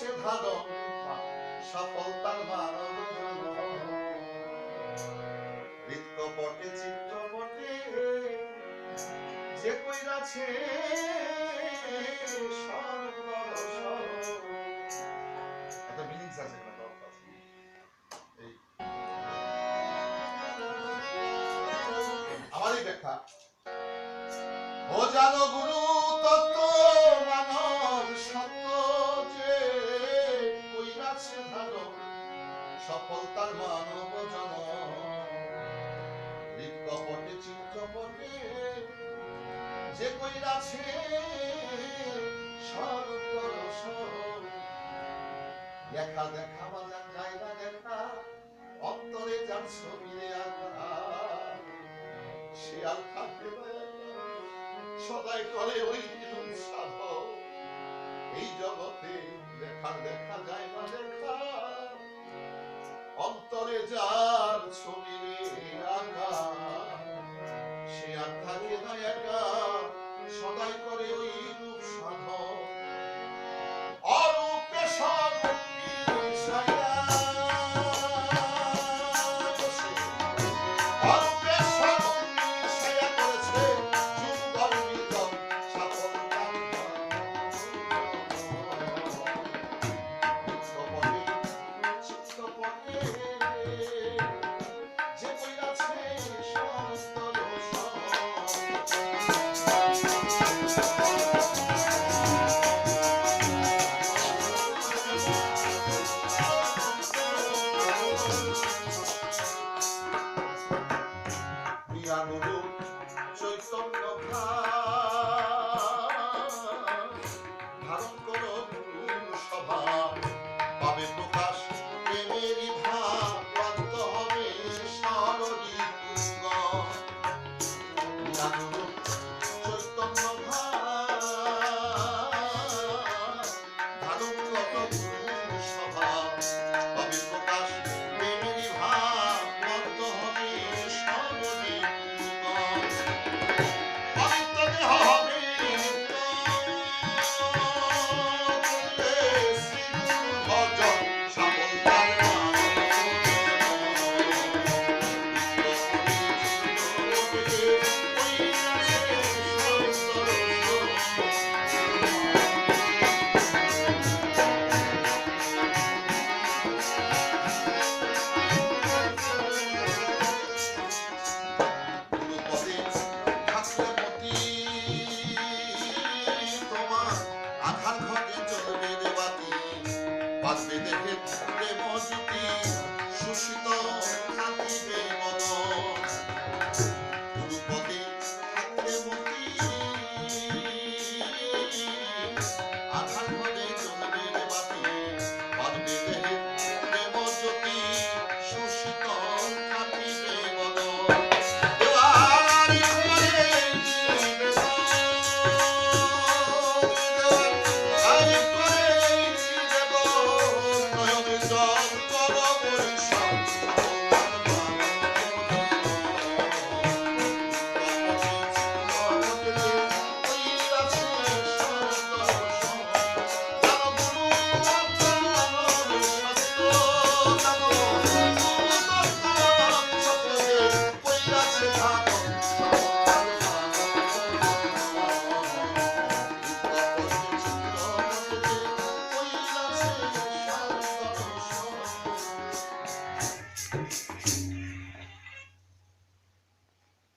ওই আছে ধারণ সফলতার মানব বৃত্ত পটে চিত্র পটে যে কইরাছে আছে আমারই ব্যাখ্যা। ও জানো গুরু তত্ত্ব যে কইরাছে সর্বর সর্ব দেখা বাজার যায় দেখা, অন্তরে যার ছবিরে শিয়াল থাকে সদাই করে ওই সাধক। এই জগতে দেখা দেখা যায় না দেখা, অন্তরে যার ছবিরে প্রিয়ানুরু চৈতন্য ধারণ করো গুরু সভা পাবে প্রকাশ প্রেমেরই ভাব প্রান্ত হবে সরলি তুঙ্গ প্রেমেরই ভাব